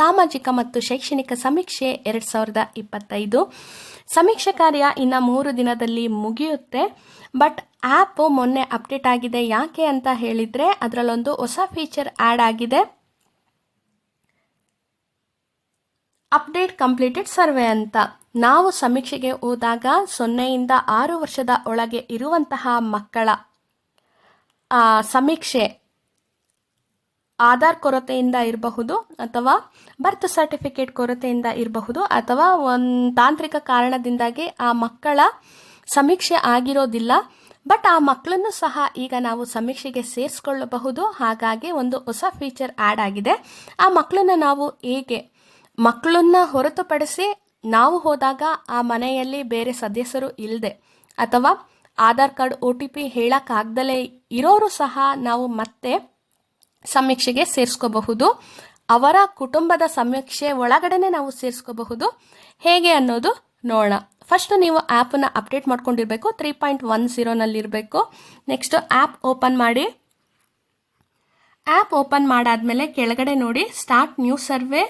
ಸಾಮಾಜಿಕ ಮತ್ತು ಶೈಕ್ಷಣಿಕ ಸಮೀಕ್ಷೆ ಎರಡು ಸಾವಿರದ ಇಪ್ಪತ್ತೈದು. ಸಮೀಕ್ಷೆ ಕಾರ್ಯ ಇನ್ನು ಮೂರು ದಿನದಲ್ಲಿ ಮುಗಿಯುತ್ತೆ. ಬಟ್ ಆ್ಯಪ್ ಮೊನ್ನೆ ಅಪ್ಡೇಟ್ ಆಗಿದೆ. ಯಾಕೆ ಅಂತ ಹೇಳಿದರೆ ಅದರಲ್ಲೊಂದು ಹೊಸ ಫೀಚರ್ ಆ್ಯಡ್ ಆಗಿದೆ. ಅಪ್ಡೇಟ್ ಕಂಪ್ಲೀಟೆಡ್ ಸರ್ವೆ ಅಂತ. ನಾವು ಸಮೀಕ್ಷೆಗೆ ಹೋದಾಗ ಸೊನ್ನೆಯಿಂದ ಆರು ವರ್ಷದ ಒಳಗೆ ಇರುವಂತಹ ಮಕ್ಕಳ ಸಮೀಕ್ಷೆ ಆಧಾರ್ ಕೊರತೆಯಿಂದ ಇರಬಹುದು ಅಥವಾ ಬರ್ತ್ ಸರ್ಟಿಫಿಕೇಟ್ ಕೊರತೆಯಿಂದ ಇರಬಹುದು ಅಥವಾ ಒಂದು ತಾಂತ್ರಿಕ ಕಾರಣದಿಂದಾಗಿ ಆ ಮಕ್ಕಳ ಸಮೀಕ್ಷೆ ಆಗಿರೋದಿಲ್ಲ. ಬಟ್ ಆ ಮಕ್ಕಳನ್ನು ಸಹ ಈಗ ನಾವು ಸಮೀಕ್ಷೆಗೆ ಸೇರಿಸ್ಕೊಳ್ಳಬಹುದು. ಹಾಗಾಗಿ ಒಂದು ಹೊಸ ಫೀಚರ್ ಆ್ಯಡ್ ಆಗಿದೆ. ಆ ಮಕ್ಕಳನ್ನು ನಾವು ಹೇಗೆ ಮಕ್ಕಳನ್ನ ಹೊರತುಪಡಿಸಿ ನಾವು ಹೋದಾಗ ಆ ಮನೆಯಲ್ಲಿ ಬೇರೆ ಸದಸ್ಯರು ಇಲ್ಲದೆ ಅಥವಾ Aadhaar card O T P ಹೇಳೋಕ್ಕಾಗ್ದಲೇ ಇರೋರು ಸಹ ನಾವು ಮತ್ತೆ ಸಮೀಕ್ಷೆಗೆ ಸೇರಿಸ್ಕೋಬಹುದು. ಅವರ ಕುಟುಂಬದ ಸಮೀಕ್ಷೆ ಒಳಗಡೆನೆ ನಾವು ಸೇರಿಸ್ಕೋಬಹುದು. ಹೇಗೆ ಅನ್ನೋದು ನೋಡೋಣ. ಫಸ್ಟ್ ನೀವು ಆ್ಯಪನ್ನು ಅಪ್ಡೇಟ್ ಮಾಡ್ಕೊಂಡಿರಬೇಕು. ತ್ರೀ ಪಾಯಿಂಟ್ ಒನ್ ಝೀರೋನಲ್ಲಿರಬೇಕು ನೆಕ್ಸ್ಟು ಆ್ಯಪ್ ಓಪನ್ ಮಾಡಿ. ಆ್ಯಪ್ ಓಪನ್ ಮಾಡಾದ್ಮೇಲೆ ಕೆಳಗಡೆ ನೋಡಿ start new survey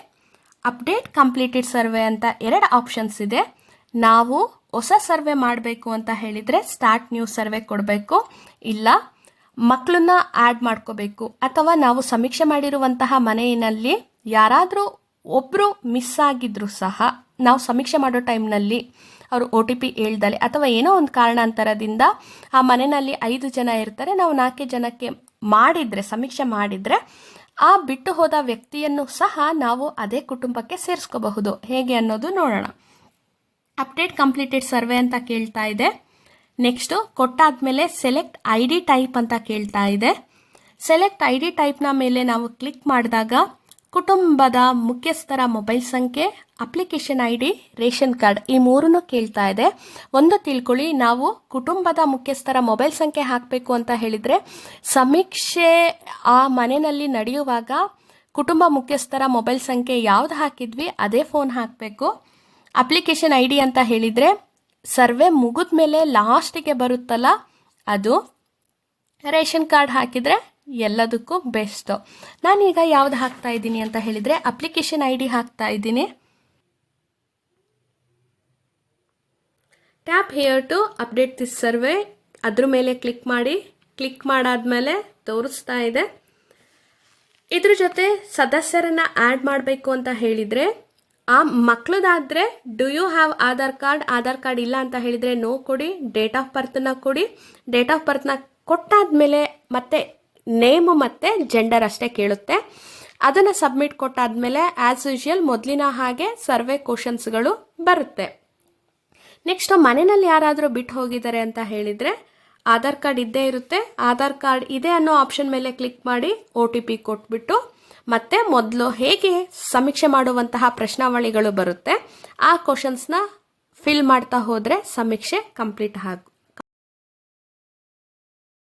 update completed survey ಅಂತ ಎರಡು ಆಪ್ಷನ್ಸ್ ಇದೆ. ನಾವು ಹೊಸ ಸರ್ವೆ ಮಾಡಬೇಕು ಅಂತ ಹೇಳಿದರೆ ಸ್ಟಾರ್ಟ್ ನ್ಯೂ ಸರ್ವೆ ಕೊಡಬೇಕು. ಇಲ್ಲ ಮಕ್ಕಳನ್ನ ಆ್ಯಡ್ ಮಾಡ್ಕೋಬೇಕು. ಅಥವಾ ನಾವು ಸಮೀಕ್ಷೆ ಮಾಡಿರುವಂತಹ ಮನೆಯಲ್ಲಿ ಯಾರಾದರೂ ಒಬ್ಬರು ಮಿಸ್ ಆಗಿದ್ರು ಸಹ ನಾವು ಸಮೀಕ್ಷೆ ಮಾಡೋ ಟೈಮ್ನಲ್ಲಿ ಅವರು ಒ ಟಿ ಪಿ ಹೇಳ್ದಲೆ ಅಥವಾ ಏನೋ ಒಂದು ಕಾರಣಾಂತರದಿಂದ ಆ ಮನೆಯಲ್ಲಿ ಐದು ಜನ ಇರ್ತಾರೆ, ನಾವು ನಾಲ್ಕೇ ಜನಕ್ಕೆ ಮಾಡಿದರೆ, ಸಮೀಕ್ಷೆ ಮಾಡಿದರೆ ಆ ಬಿಟ್ಟು ಹೋದ ವ್ಯಕ್ತಿಯನ್ನು ಸಹ ನಾವು ಅದೇ ಕುಟುಂಬಕ್ಕೆ ಸೇರಿಸ್ಕೋಬಹುದು. ಹೇಗೆ ಅನ್ನೋದು ನೋಡೋಣ. ಅಪ್ಡೇಟ್ ಕಂಪ್ಲೀಟೆಡ್ ಸರ್ವೆ ಅಂತ ಕೇಳ್ತಾ ಇದೆ. ನೆಕ್ಸ್ಟು ಕೊಟ್ಟಾದ್ಮೇಲೆ ಸೆಲೆಕ್ಟ್ ಐ ಡಿ ಟೈಪ್ ಅಂತ ಕೇಳ್ತಾ ಇದೆ. ಸೆಲೆಕ್ಟ್ ಐ ಡಿ ಟೈಪ್ನ ಮೇಲೆ ನಾವು ಕ್ಲಿಕ್ ಮಾಡಿದಾಗ ಕುಟುಂಬದ ಮುಖ್ಯಸ್ಥರ ಮೊಬೈಲ್ ಸಂಖ್ಯೆ application I D ration card ಈ ಮೂರನ್ನು ಕೇಳ್ತಾ ಇದೆ. ಒಂದು ತಿಳ್ಕೊಳ್ಳಿ, ನಾವು ಕುಟುಂಬದ ಮುಖ್ಯಸ್ಥರ ಮೊಬೈಲ್ ಸಂಖ್ಯೆ ಹಾಕಬೇಕು ಅಂತ ಹೇಳಿದರೆ ಸಮೀಕ್ಷೆ ಆ ಮನೆಯಲ್ಲಿ ನಡೆಯುವಾಗ ಕುಟುಂಬ ಮುಖ್ಯಸ್ಥರ ಮೊಬೈಲ್ ಸಂಖ್ಯೆ ಯಾವ್ದು ಹಾಕಿದ್ವಿ, ಅದೇ ಫೋನ್ ಹಾಕಬೇಕು. ಅಪ್ಲಿಕೇಶನ್ ಐ ಡಿ ಅಂತ ಹೇಳಿದರೆ ಸರ್ವೆ ಮುಗಿದ ಮೇಲೆ ಲಾಸ್ಟಿಗೆ ಬರುತ್ತಲ್ಲ, ಅದು ರೇಷನ್ ಕಾರ್ಡ್ ಹಾಕಿದರೆ ಎಲ್ಲದಕ್ಕೂ ಬೆಸ್ಟು. ನಾನೀಗ ಯಾವ್ದು ಹಾಕ್ತಾ ಇದ್ದೀನಿ ಅಂತ ಹೇಳಿದರೆ ಅಪ್ಲಿಕೇಶನ್ ಐ ಡಿ ಹಾಕ್ತಾ ಇದ್ದೀನಿ. Tap here to update this survey. ಅದ್ರ ಮೇಲೆ ಕ್ಲಿಕ್ ಮಾಡಿ. ಕ್ಲಿಕ್ ಮಾಡಾದ್ಮೇಲೆ ತೋರಿಸ್ತಾ ಇದೆ. ಇದ್ರ ಜೊತೆ ಸದಸ್ಯರನ್ನ ಆ್ಯಡ್ ಮಾಡಬೇಕು ಅಂತ ಹೇಳಿದರೆ ಆ ಮಕ್ಕಳದಾದರೆ do you have Aadhaar card Aadhaar card ಇಲ್ಲ ಅಂತ ಹೇಳಿದರೆ ನೋ ಕೊಡಿ ಡೇಟ್ ಆಫ್ ಬರ್ತನ್ನ ಕೊಡಿ. ಡೇಟ್ ಆಫ್ ಬರ್ತನ್ನ ಕೊಟ್ಟಾದ್ಮೇಲೆ ಮತ್ತೆ ನೇಮು ಮತ್ತು ಜೆಂಡರ್ ಅಷ್ಟೇ ಕೇಳುತ್ತೆ. ಅದನ್ನು ಸಬ್ಮಿಟ್ ಕೊಟ್ಟಾದ್ಮೇಲೆ ಆ್ಯಸ್ ಯೂಶುವಲ್ ಮೊದಲಿನ ಹಾಗೆ ಸರ್ವೆ ಕ್ವಶನ್ಸ್ಗಳು ಬರುತ್ತೆ. ನೆಕ್ಸ್ಟ್ ಮನೆಯಲ್ಲಿ ಯಾರಾದರೂ ಬಿಟ್ಟು ಹೋಗಿದ್ದಾರೆ ಅಂತ ಹೇಳಿದರೆ ಆಧಾರ್ ಕಾರ್ಡ್ ಇದ್ದೇ ಇರುತ್ತೆ. ಆಧಾರ್ ಕಾರ್ಡ್ ಇದೆ ಅನ್ನೋ ಆಪ್ಷನ್ ಮೇಲೆ ಕ್ಲಿಕ್ ಮಾಡಿ ಒ ಟಿ ಪಿ ಕೊಟ್ಬಿಟ್ಟು ಮತ್ತೆ ಮೊದಲು ಹೇಗೆ ಸಮೀಕ್ಷೆ ಮಾಡುವಂತಹ ಪ್ರಶ್ನಾವಳಿಗಳು ಬರುತ್ತೆ, ಆ ಕ್ವಶನ್ಸ್ನ ಫಿಲ್ ಮಾಡ್ತಾ ಹೋದರೆ ಸಮೀಕ್ಷೆ ಕಂಪ್ಲೀಟ್ ಆಗ್